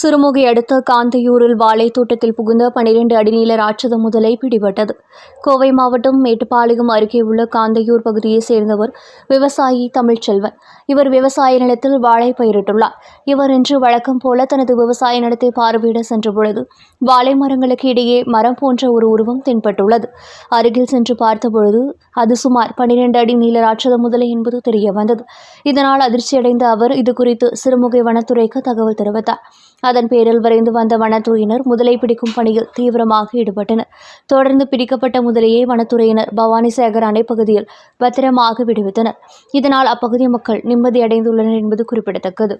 சிறுமுகை அடுத்த காந்தையூரில் வாழைத்தோட்டத்தில் புகுந்த பனிரெண்டு அடிநீள ராட்சத முதலை பிடிபட்டது. கோவை மாவட்டம் மேட்டுப்பாளையம் அருகே உள்ள காந்தையூர் பகுதியைச் சேர்ந்தவர் விவசாயி தமிழ்ச்செல்வன். இவர் விவசாய நிலத்தில் வாழை பயிரிட்டுள்ளார். இவர் இன்று வழக்கம் போல தனது விவசாய நிலத்தை பார்வையிட சென்றபொழுது வாழை மரங்களுக்கு இடையே மரம் போன்ற ஒரு உருவம் தென்பட்டுள்ளது. அருகில் சென்று பார்த்தபொழுது அது சுமார் பனிரெண்டு அடி நீள ராட்சத முதலை என்பது தெரிய வந்தது. இதனால் அதிர்ச்சியடைந்த அவர் இது குறித்து சிறுமுகை வனத்துறைக்கு தகவல் தெரிவித்தார். அதன் பேரில் விரைந்து வந்த வனத்துறையினர் முதலை பிடிக்கும் பணியில் தீவிரமாக ஈடுபட்டனர். தொடர்ந்து பிடிக்கப்பட்ட முதலையை வனத்துறையினர் பவானிசேகர் அணை பகுதியில் பத்திரமாக விடுவித்தனர். இதனால் அப்பகுதி மக்கள் நிம்மதியடைந்துள்ளனர் என்பது குறிப்பிடத்தக்கது.